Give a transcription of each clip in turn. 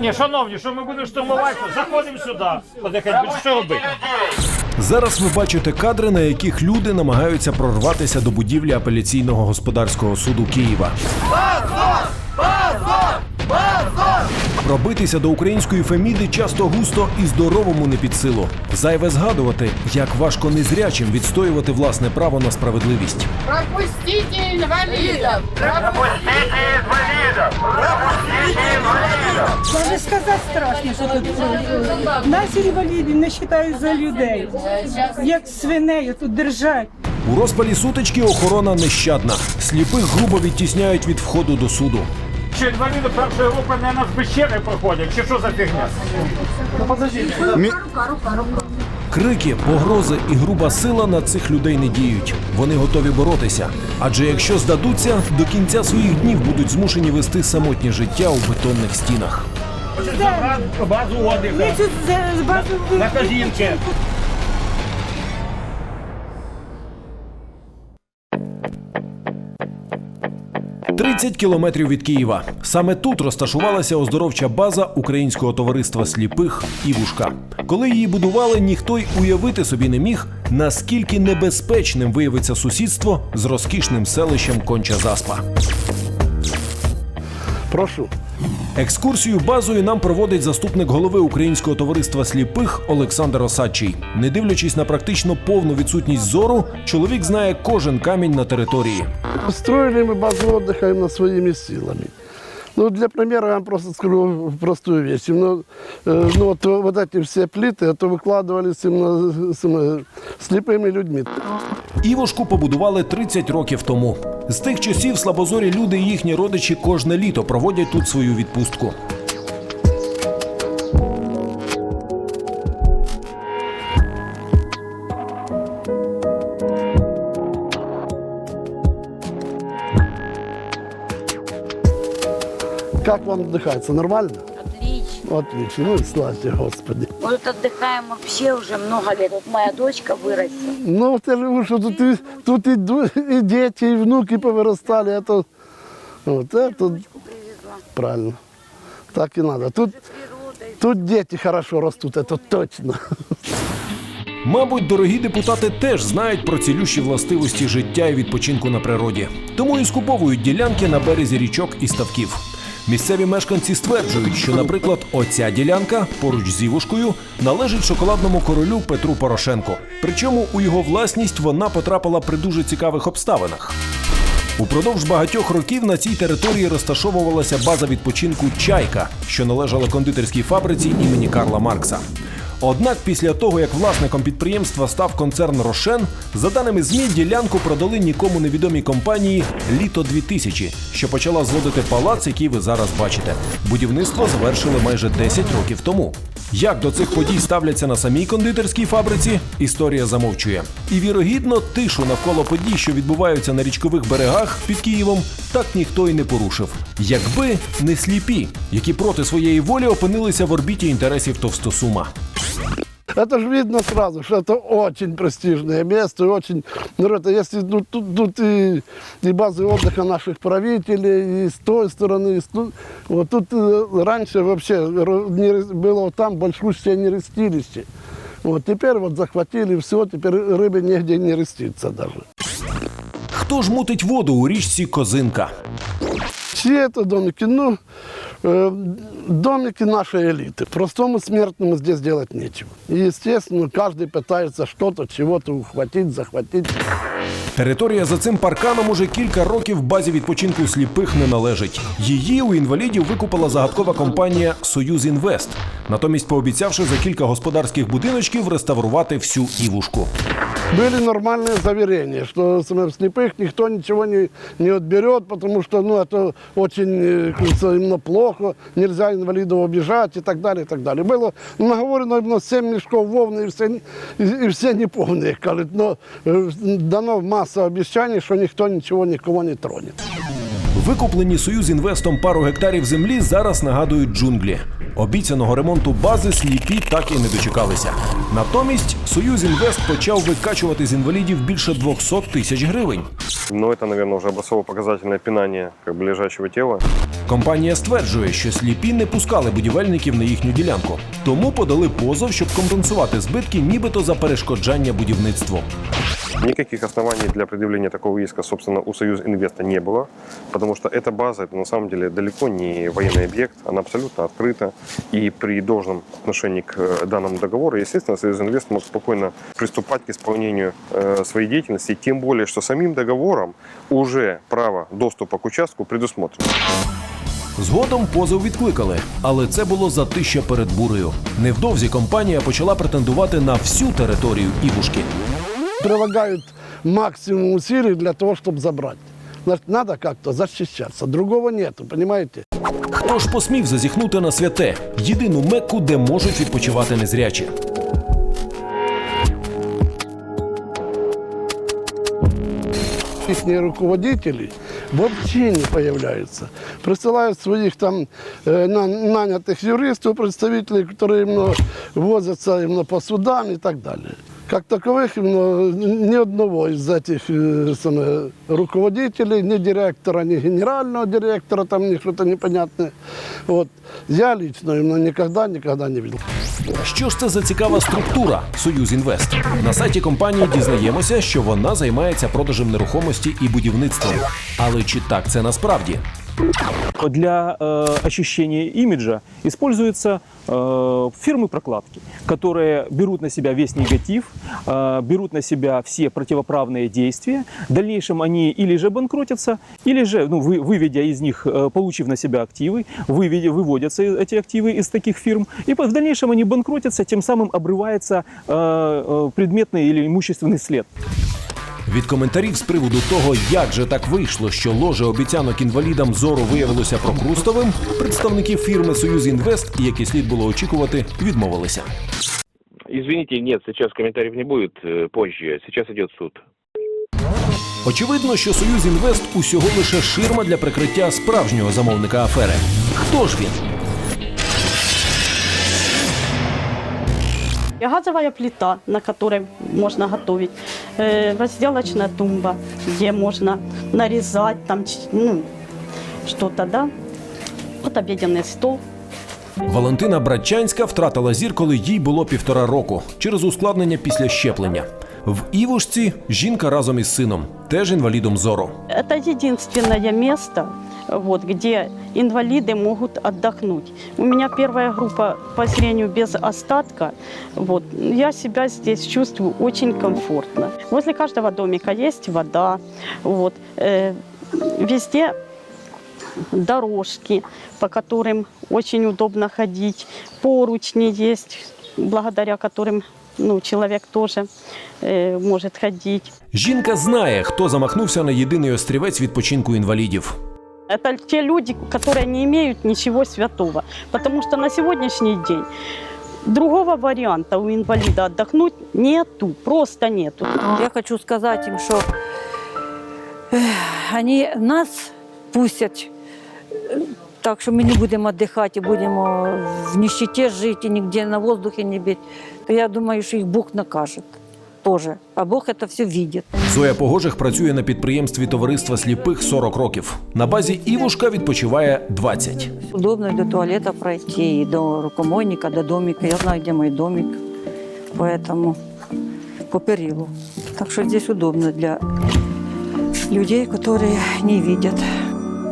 Ні, шановні, що ми будемо штурмувати? Заходимо сюди. Потихеньку, що робити? Зараз ви бачите кадри, на яких люди намагаються прорватися до будівлі апеляційного господарського суду Києва. Пробитися до української феміди часто густо і здоровому не під силу. Зайве згадувати, як важко незрячим відстоювати власне право на справедливість. Пропустите инвалидов! Даже сказати страшно, що тут. Нас інвалідів не вважають за людей. Як свинею тут держать. У розпалі сутички охорона нещадна. Сліпих грубо відтісняють від входу до суду. Що інваліди першої групи не на пещери проходять, чи що за фігня? Крики, погрози і груба сила на цих людей не діють. Вони готові боротися. Адже якщо здадуться, до кінця своїх днів будуть змушені вести самотнє життя у бетонних стінах. Базу з- з На 30 кілометрів від Києва. Саме тут розташувалася оздоровча база Українського товариства сліпих Івушка. Коли її будували, ніхто й уявити собі не міг, наскільки небезпечним виявиться сусідство з розкішним селищем Конча Заспа. Прошу. Екскурсію базою нам проводить заступник голови Українського товариства сліпих Олександр Осадчий. Не дивлячись на практично повну відсутність зору, чоловік знає кожен камінь на території. Строили мы базу отдыха именно своими силами. Ну, для примера я вам просто скажу простую вещь. Ну, э, ну вот, вот эти все плиты, это выкладывались именно с, э, слепыми людьми. Івошку побудували 30 років тому. З тих часів слабозорі люди і їхні родичі кожне літо проводять тут свою відпустку. Как вам отдыхается? Нормально? Отлично. Отлично. Ну и славьте Господи. Мы тут отдыхаем вообще уже много лет. Вот моя дочка вырастет. Ну, вот я живу, что тут, и, тут и, ду- и дети, и внуки повырастали. Это, вот это Привезла. правильно. Так и надо. Тут, тут дети хорошо растут, это точно. Мабуть, дорогі депутати теж знають про цілющі властивості життя і відпочинку на природі, тому і скуповують ділянки на березі річок і ставків. Місцеві мешканці стверджують, що, наприклад, оця ділянка поруч з Івушкою належить шоколадному королю Петру Порошенку. Причому у його власність вона потрапила при дуже цікавих обставинах. Упродовж багатьох років на цій території розташовувалася база відпочинку Чайка, що належала кондитерській фабриці імені Карла Маркса. Однак після того, як власником підприємства став концерн Рошен, за даними ЗМІ, ділянку продали нікому невідомій компанії Літо 2000 що почала зводити палац, який ви зараз бачите. Будівництво завершили майже 10 років тому. Як до цих подій ставляться на самій кондитерській фабриці, історія замовчує. І вірогідно, тишу навколо подій, що відбуваються на річкових берегах під Києвом, так ніхто й не порушив. Якби не сліпі, які проти своєї волі опинилися в орбіті інтересів товстосума. Это же видно сразу, что это очень престижное место, и очень, ну, это если ну, тут, тут и, и базы отдыха наших правителей, и с той стороны, и с ту- вот тут э, раньше вообще ро- не рыс- было там большущее нерестилище. Вот теперь вот захватили все, теперь рыбы нигде не рестится даже. Хто ж мутить воду у річці Козинка? Чьи это домики? Ну, э, домики нашей элиты. Простому смертному здесь делать нечего. И, естественно, каждый пытается что-то, чего-то ухватить, захватить. Територія за цим парканом уже кілька років базі відпочинку сліпих не належить. Її у інвалідів викупила загадкова компанія Союз Інвест, натомість пообіцявши за кілька господарських будиночків реставрувати всю івушку. Были нормальные заверения, что с- слепых никто ничего не, не отберет, потому что ну, это очень э, как говорится, именно плохо, нельзя инвалидов обижать и так далее. И так далее. Было наговорено именно 7 мешков вовны, и все, и, и все неполные, кажут, но э, дано масса обещаний, что никто ничего никого не тронет. Викуплені Союз інвестом пару гектарів землі зараз нагадують джунглі. Обіцяного ремонту бази сліпі так і не дочекалися. Натомість Союз Інвест почав викачувати з інвалідів більше 200 тисяч гривень. Но это, наверное, уже образцово-показательное пинание как бы лежачего тела. Компанія стверджує, що сліпі не пускали будівельників на їхню ділянку, тому подали позов, щоб компенсувати збитки, нібито за перешкоджання будівництву. Никаких оснований для предъявления такого иска, собственно, у Союз Инвеста не было, потому что эта база, это на самом деле далеко не военный объект, она абсолютно открыта, и при должном отношении к э, данному договору, естественно, Союз Инвест мог спокойно приступать к исполнению э, своей деятельности, тем более, что самим договором уже право доступа к участку предусмотрено. Згодом позов відкликали, але це було затища перед бурею. Невдовзі компанія почала претендувати на всю територію Івушки. Прилагают максимум усилий для того, чтобы забрать. Значит, надо как-то защищаться. Другого нету, понимаете? Хто ж посмів зазіхнути на святе єдину мекку, де можуть відпочивати незрячі? Их руководители вообще не появляются. Присылают своих там э, на- нанятых юристов, представителей, которые именно возятся именно по судам и так далее. Как таковых именно ни одного из этих э, самое, руководителей, ни директора, ни генерального директора, там ни что-то непонятное. Вот. Я лично именно никогда, никогда не видел. Що ж це за цікава структура Союз Інвест? На сайті компанії дізнаємося, що вона займається продажем нерухомості і будівництвом. Але чи так це насправді? Для э, очищения имиджа используются э, фирмы прокладки, которые берут на себя весь негатив, э, берут на себя все противоправные действия. В дальнейшем они или же банкротятся, или же, ну, вы, выведя из них, э, получив на себя активы, выведя, выводятся эти активы из таких фирм, и в дальнейшем они банкротятся, тем самым обрывается э, э, предметный или имущественный след. Від коментарів з приводу того, як же так вийшло, що ложе обіцянок інвалідам зору виявилося прокрустовим, представники фірми Союз Інвест, які слід було очікувати, відмовилися. Извините, нет, сейчас комментариев не будет, э, позже. Сейчас идет суд. Очевидно, що Союз Інвест усього лише ширма для прикриття справжнього замовника афери. Хто ж він? Газовая плита, на которой можно готовить, э, разделочная тумба, где можно нарезать там, ч- ну, что-то, да. Вот обеденный стол. Валентина Братчанська втратила зір, коли їй було півтора року через ускладнення після щеплення. В Івушці жінка разом із сином, теж інвалідом зору. Это единственное место, вот, где инвалиды могут отдохнуть. У меня первая группа по зрению без остатка. Вот. Я себя здесь чувствую очень комфортно. Возле каждого домика есть вода. Вот. Э, везде дорожки, по которым очень удобно ходить. Поручни есть, благодаря которым ну, человек тоже э, может ходить. Жінка знає, хто замахнувся на єдиний острівець відпочинку інвалідів. Это те люди, которые не имеют ничего святого. Потому что на сегодняшний день другого варианта у инвалида отдохнуть нету, просто нету. Я хочу сказать им, что они нас пустять, е, так що ми не будемо віддихати, будемо в нищеті жити, ніде на воздухі не бити, я думаю, що їх Бог накаже теж. А Бог це все бачить. Зоя Погожих працює на підприємстві товариства сліпих 40 років. На базі Івушка відпочиває 20. Удобно до туалета пройти, і до рукомойника, до домика. Я знаю, де мій домик, поэтому по перилу. Так що здесь удобно для людей, які не бачать.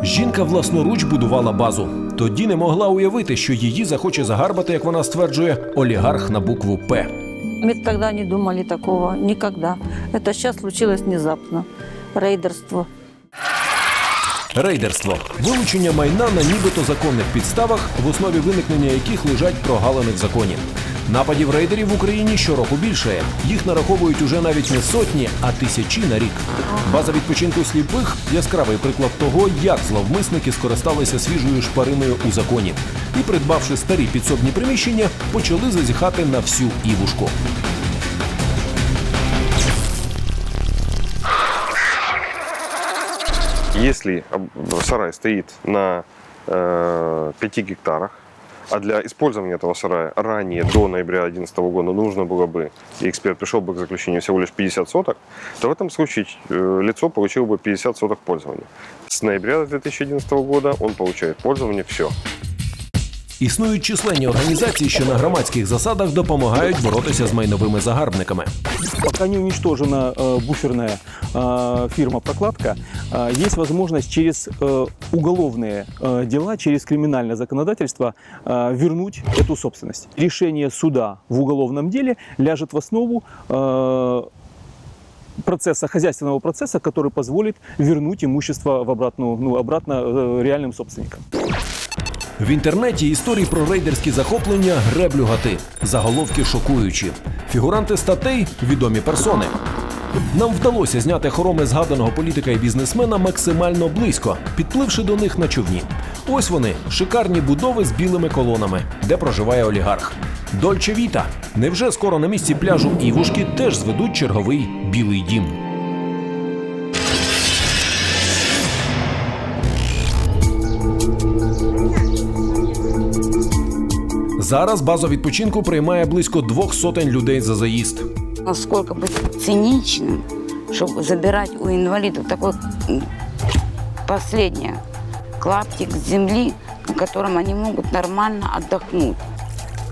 Жінка власноруч будувала базу. Тоді не могла уявити, що її захоче загарбати, як вона стверджує, олігарх на букву П. Мы тогда не думали такого, никогда. Это сейчас случилось внезапно. Рейдерство. Рейдерство вилучення майна на нібито законних підставах, в основі виникнення яких лежать прогалини в законі. Нападів рейдерів в Україні щороку більшає. Їх нараховують уже навіть не сотні, а тисячі на рік. База відпочинку сліпих яскравий приклад того, як зловмисники скористалися свіжою шпариною у законі і, придбавши старі підсобні приміщення, почали зазіхати на всю івушку. Если сарай стоит на э, 5 гектарах, а для использования этого сарая ранее, до ноября 2011 года, нужно было бы, и эксперт пришел бы к заключению всего лишь 50 соток, то в этом случае э, лицо получило бы 50 соток пользования. С ноября 2011 года он получает пользование все. Існують численні організації, що на громадських засадах допомагають боротися з майновими загарбниками. Пока не уничтожена э, буферная э, фирма «Прокладка», э, есть возможность через э, уголовные э, дела, через криминальное законодательство э, вернуть эту собственность. Решение суда в уголовном деле ляжет в основу э, процесса, хозяйственного процесса, который позволит вернуть имущество в обратную, ну, обратно э, реальным собственникам. В інтернеті історії про рейдерські захоплення греблюгати. Заголовки шокуючі. Фігуранти статей відомі персони. Нам вдалося зняти хороми згаданого політика і бізнесмена максимально близько, підпливши до них на човні. Ось вони шикарні будови з білими колонами, де проживає олігарх. Дольче Віта. Невже скоро на місці пляжу Івушки теж зведуть черговий білий дім? Зараз база відпочинку приймає близько двох сотень людей за заїзд. Насколько быть циничным, чтобы забирать у инвалидов такой м, последний клаптик земли, на котором они могут нормально отдохнуть.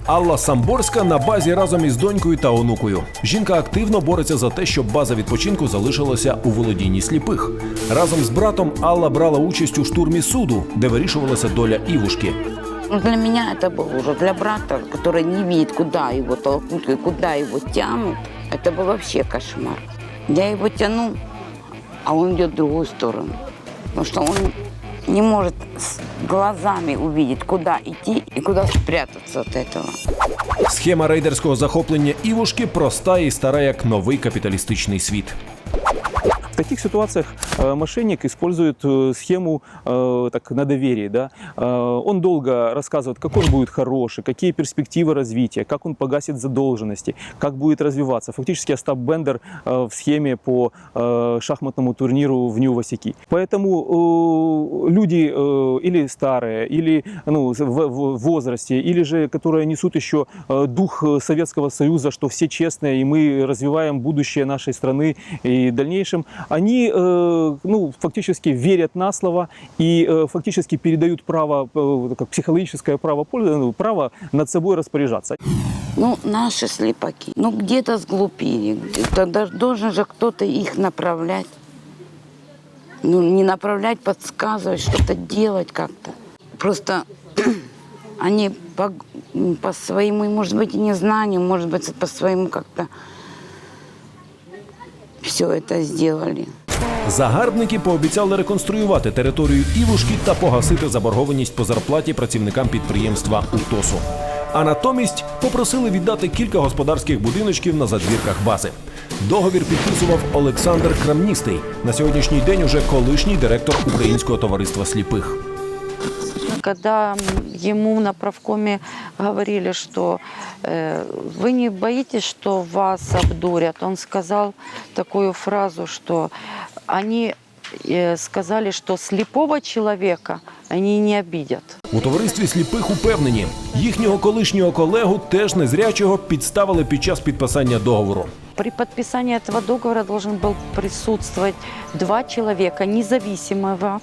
Алла Самборська на базі разом із донькою та онукою. Жінка активно бореться за те, щоб база відпочинку залишилася у володінні сліпих. Разом з братом Алла брала участь у штурмі суду, де вирішувалася доля Івушки. Ну, для меня это было уже, для брата, который не видит, куда его толкнуть и куда его тянут, это был вообще кошмар. Я его тяну, а он идет в другую сторону. Потому что он не может с глазами увидеть, куда идти и куда спрятаться от этого. Схема рейдерського захоплення Івушки проста і стара як новий капіталістичний світ. В таких ситуациях э, мошенник использует э, схему э, так, на доверие. Да? Он долго рассказывает, какой он будет хороший, какие перспективы развития, как он погасит задолженности, как будет развиваться. Фактически Остап Бендер в схеме по шахматному турниру в Нью-Васики. Поэтому люди или старые, или ну, в, возрасте, или же которые несут еще дух Советского Союза, что все честные, и мы развиваем будущее нашей страны и в дальнейшем, они э, ну, фактически верят на слово и э, фактически передают право, э, как психологическое право, ну, право над собой распоряжаться. Ну, наши слепаки, ну, где-то сглупили. Тогда должен же кто-то их направлять. Ну, не направлять, подсказывать, что-то делать как-то. Просто они по, по своему, может быть, и незнанию, может быть, по своему как-то все это сделали. Загарбники пообіцяли реконструювати територію Івушки та погасити заборгованість по зарплаті працівникам підприємства УТОСу. А натомість попросили віддати кілька господарських будиночків на задвірках бази. Договір підписував Олександр Крамністий, на сьогоднішній день уже колишній директор Українського товариства сліпих Когда м, ему на правкоме говорили, что э, вы не боитесь, что вас обдурят, он сказал такую фразу, что они э, сказали, что слепого человека они не обидят. У товаристві сліпих упевнені, їхнього колишнього колегу, теж незрячого, підставили під час підписання договору. При подписании этого договора должен был присутствовать два человека независимого,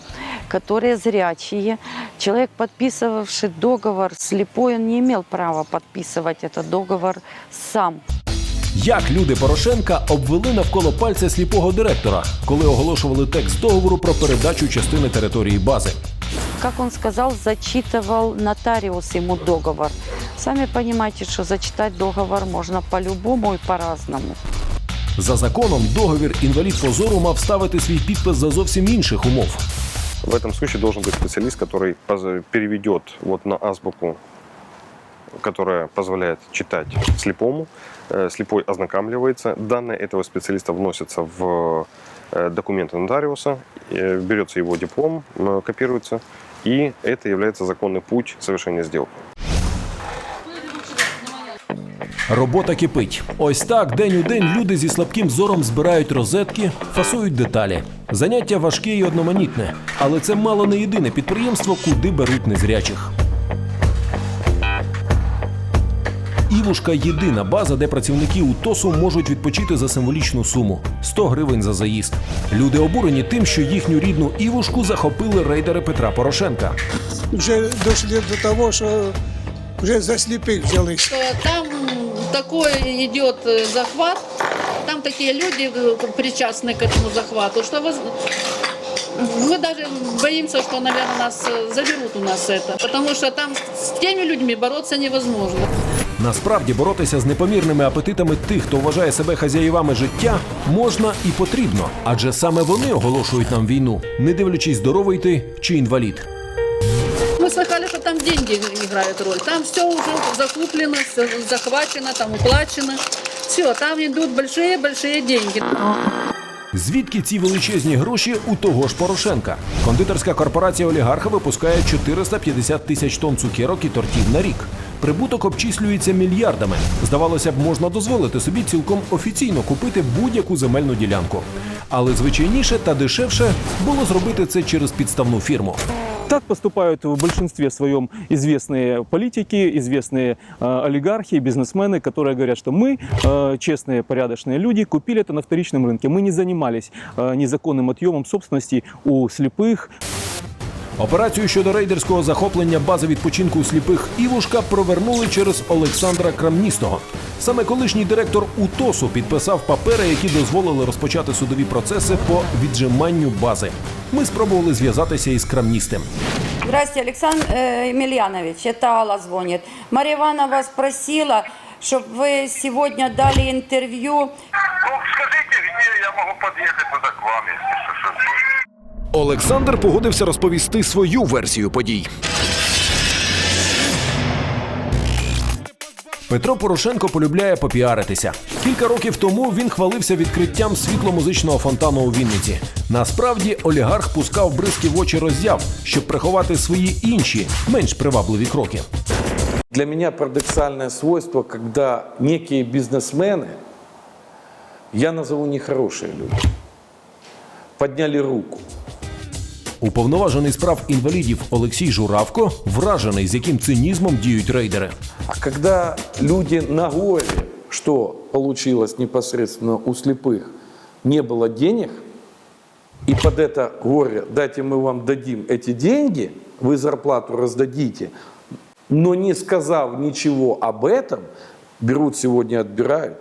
которые зрячие. Человек, подписывавший договор слепой, он не имел права подписывать этот договор сам. Як люди Порошенка обвели навколо пальця сліпого директора, коли оголошували текст договору про передачу частини території бази. Как он сказал, зачитывал нотариус ему договор. Сами понимаете, что зачитать договор можно по-любому и по-разному. За законом, договір інвалід позору мав ставити свій підпис за зовсім інших умов. В этом случае должен быть специалист, который поз- переведет вот на азбуку, которая позволяет читать слепому. Э, Слепой ознакомливается. Данные этого специалиста вносятся в э, документы нотариуса, э, берется его диплом, э, копируется, и это является законный путь совершения сделки. Робота кипить. Ось так день у день люди зі слабким зором збирають розетки, фасують деталі. Заняття важке і одноманітне, але це мало не єдине підприємство, куди беруть незрячих. Івушка єдина база, де працівники УТОСу можуть відпочити за символічну суму 100 гривень за заїзд. Люди обурені тим, що їхню рідну Івушку захопили рейдери Петра Порошенка. Вже дійшли до того, що вже за сліпих взялись. Что Там такой идет э, захват, там такие люди э, причастны к этому захвату, что воз- мы даже боимся, что, наверное, нас э, заберут у нас это, потому что там с теми людьми бороться невозможно. Насправді боротися з непомірними апетитами тих, хто вважає себе хазяївами життя, можна і потрібно, адже саме вони оголошують нам війну, не дивлячись здоровий ти чи інвалід. Мы слыхали, что там деньги играют роль. Там все уже закуплено, все захвачено, там уплачено. Все, там идут большие-большие деньги. Звідки ці величезні гроші у того ж Порошенка? Кондитерська корпорація олігарха випускає 450 тисяч тонн цукерок і тортів на рік. Прибуток обчислюється мільярдами. Здавалося б, можна дозволити собі цілком офіційно купити будь-яку земельну ділянку. Але звичайніше та дешевше було зробити це через підставну фірму. Так поступают в большинстве своем известные политики, известные э, олигархи, бизнесмены, которые говорят, что мы, э, честные, порядочные люди, купили это на вторичном рынке. Мы не занимались э, незаконным отъемом собственности у слепых, Операцію щодо рейдерського захоплення бази відпочинку у сліпих Івушка провернули через Олександра Крамністого. Саме колишній директор УТОСу підписав папери, які дозволили розпочати судові процеси по віджиманню бази. Ми спробували зв'язатися із Крамністим. Здравствуйте, Александр э, Емельянович, это Алла звонит. Марья Ивановна вас просила, чтобы вы сегодня дали интервью. Ну, скажите, где я могу подъехать туда к вам, если что, что Олександр погодився розповісти свою версію подій. Петро Порошенко полюбляє попіаритися. Кілька років тому він хвалився відкриттям світло-музичного фонтану у Вінниці. Насправді олігарх пускав бризки в очі роззяв, щоб приховати свої інші, менш привабливі кроки. Для меня парадоксальное свойство, когда некие бизнесмены, я назову нехорошие люди, подняли руку. Уповноважений справ інвалідів Олексій Журавко вражений, з яким цинізмом діють рейдери. А когда люди на горе, что получилось непосредственно у слепых, не было денег, и под это горе дайте мы вам дадим эти деньги, вы зарплату раздадите, но не сказав ничего об этом, берут сегодня отбирают.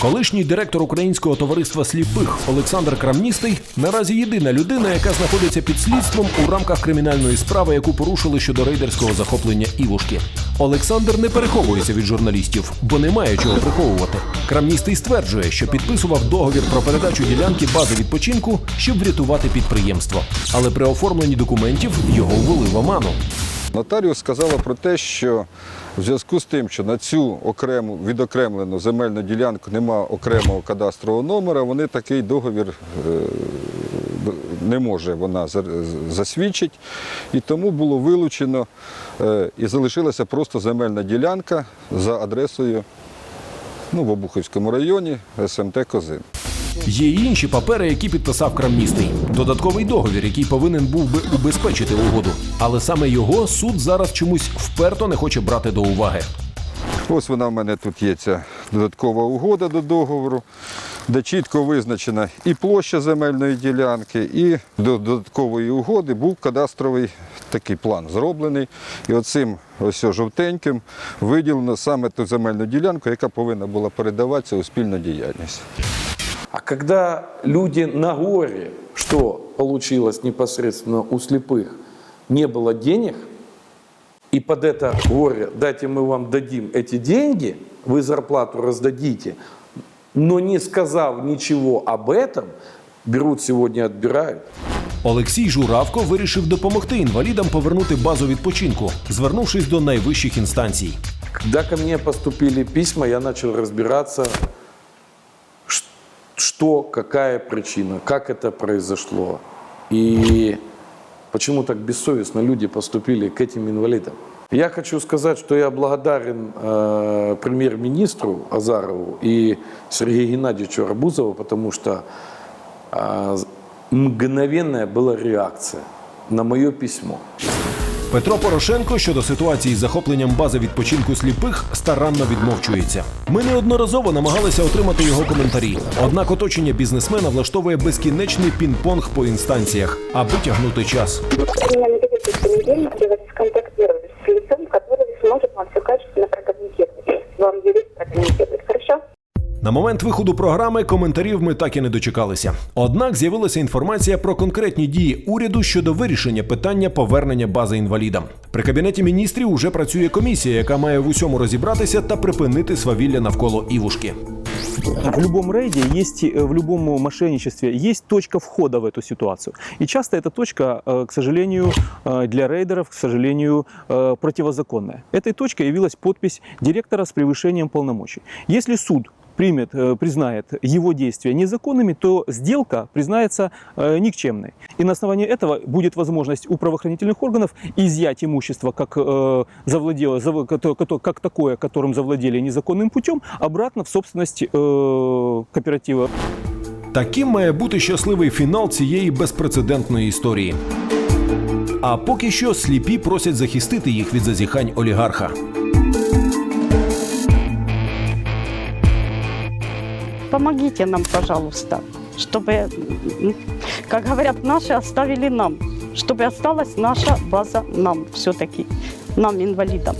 Колишній директор Українського товариства сліпих Олександр Крамністий наразі єдина людина, яка знаходиться під слідством у рамках кримінальної справи, яку порушили щодо рейдерського захоплення Івушки. Олександр не переховується від журналістів, бо не має чого приховувати. Крамністий стверджує, що підписував договір про передачу ділянки бази відпочинку, щоб врятувати підприємство. Але при оформленні документів його ввели в оману. Нотаріус сказала про те, що в зв'язку з тим, що на цю окрему відокремлену земельну ділянку нема окремого кадастрового номера, вони такий договір е, не може вона за- засвідчить. І тому було вилучено е, і залишилася просто земельна ділянка за адресою ну, в Обухівському районі СМТ Козин. Є й інші папери, які підписав Крамністий. Додатковий договір, який повинен був би убезпечити угоду. Але саме його суд зараз чомусь вперто не хоче брати до уваги. Ось вона в мене тут є ця додаткова угода до договору, де чітко визначена і площа земельної ділянки, і до додаткової угоди був кадастровий такий план зроблений. І оцим ось жовтеньким виділено саме ту земельну ділянку, яка повинна була передаватися у спільну діяльність. А когда люди на горе, что получилось непосредственно у слепых, не было денег, и под это горе дайте мы вам дадим эти деньги, вы зарплату раздадите, но не сказав ничего об этом, берут сегодня отбирают. Олексій Журавко вирішив допомогти інвалідам повернути базу відпочинку, звернувшись до найвищих інстанцій. Когда ко мне поступили письма, я начал разбираться, ш- что, какая причина, как это произошло. И почему так бессовестно люди поступили к этим инвалидам. Я хочу сказать, что я благодарен э, премьер-министру Азарову и Сергею Геннадьевичу Арбузову, потому что э, мгновенная была реакция на мое письмо. Петро Порошенко щодо ситуації з захопленням бази відпочинку сліпих старанно відмовчується. Ми неодноразово намагалися отримати його коментарі. Однак оточення бізнесмена влаштовує безкінечний пінг-понг по інстанціях, аби тягнути час. Вам юрист прокомментирует? На момент виходу програми коментарів ми так і не дочекалися. Однак з'явилася інформація про конкретні дії уряду щодо вирішення питання повернення бази інвалідам. При кабінеті міністрів уже працює комісія, яка має в усьому розібратися та припинити свавілля навколо івушки. В любом рейде есть, э, в любом мошенничестве есть точка входа в эту ситуацию. И часто эта точка, э, к сожалению, э, для рейдеров, к сожалению, э, противозаконная. Этой точкой явилась подпись директора с превышением полномочий. Если суд примет, э, признает его действия незаконными, то сделка признается э, никчемной. И на основании этого будет возможность у правоохранительных органов изъять имущество, как, э, завладело, зав- кото- кото- как такое, которым завладели незаконным путем, обратно в собственность э, кооператива. Таким має бути щасливий фінал цієї безпрецедентної історії. А поки що сліпі просять захистити їх від зазіхань олігарха. Помогите нам, пожалуйста, чтобы, как говорят, наши оставили нам, чтобы осталась наша база нам все-таки, нам, инвалидам.